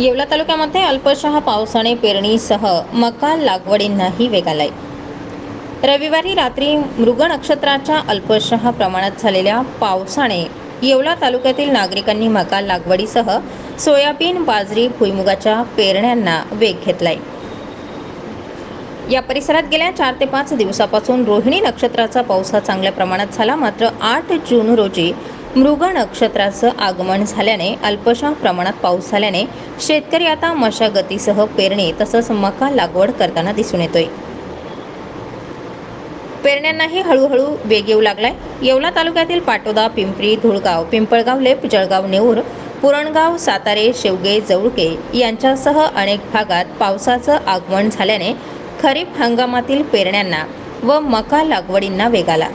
येवला तालुक्यामध्ये अल्पशः पावसाने पेरणीसह मका लागवडींनाही वेग आलाय. रविवारी रात्री मृग नक्षत्राच्या अल्पशः प्रमाणात झालेल्या पावसाने येवला तालुक्यातील नागरिकांनी मका लागवडीसह सोयाबीन बाजरी भुईमुगाच्या पेरण्यांना वेग घेतलाय. या परिसरात गेल्या चार ते पाच दिवसापासून रोहिणी नक्षत्राचा पावसा चांगल्या प्रमाणात झाला. मात्र आठ जून रोजी मृग नक्षत्राचं आगमन झाल्याने अल्पशा प्रमाणात पाऊस झाल्याने शेतकरी आता मशागतीसह पेरणी तसंच मका लागवड करताना दिसून येतोय. पेरण्यांनाही हळूहळू वेग येऊ लागलाय. येवला तालुक्यातील पाटोदा पिंपरी धुळगाव पिंपळगाव लेप जळगाव नेऊर पुरणगाव सातारे शेवगे जवळके यांच्यासह अनेक भागात पावसाचं आगमन झाल्याने खरीप हंगामातील पेरण्यांना व मका लागवडींना वेग आला.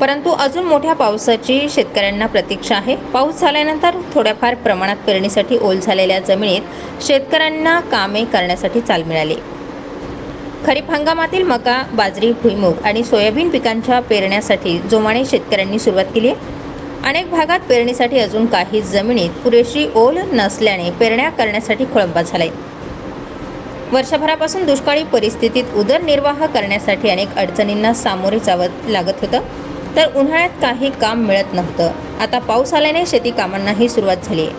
परंतु अजून मोठ्या पावसाची शेतकऱ्यांना प्रतीक्षा आहे. पाऊस झाल्यानंतर थोड्याफार प्रमाणात पेरणीसाठी ओल झालेल्या जमिनीत शेतकऱ्यांना कामे करण्यासाठी चाल मिळाली. खरीप हंगामातील मका बाजरी भुईमूग आणि सोयाबीन पिकांच्या पेरण्यासाठी जोमाने शेतकऱ्यांनी सुरुवात केली आहे. अनेक भागात पेरणीसाठी अजून काही जमिनीत पुरेशी ओल नसल्याने पेरण्या करण्यासाठी खोळंबा झालाय. वर्षभरापासून दुष्काळी परिस्थितीत उदरनिर्वाह करण्यासाठी अनेक अडचणींना सामोरे जावं लागत होतं. तर उन्हाळ्यात काही काम मिळत नव्हतं. आता पाऊस आल्याने शेती कामांनाही सुरुवात झाली. आहे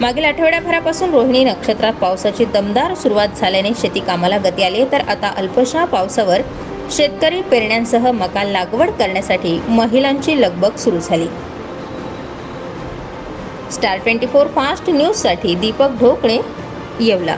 मागील आठवड्याभरापासून रोहिणी नक्षत्रात पावसाची दमदार सुरुवात झाल्याने शेती कामाला गती आली. तर आता अल्पशा पावसावर शेतकरी पेरण्यांसह मका लागवड करण्यासाठी महिलांची लगबग सुरू झाली. स्टार ट्वेंटी फोर फास्ट न्यूजसाठी दीपक ढोकळे येवला.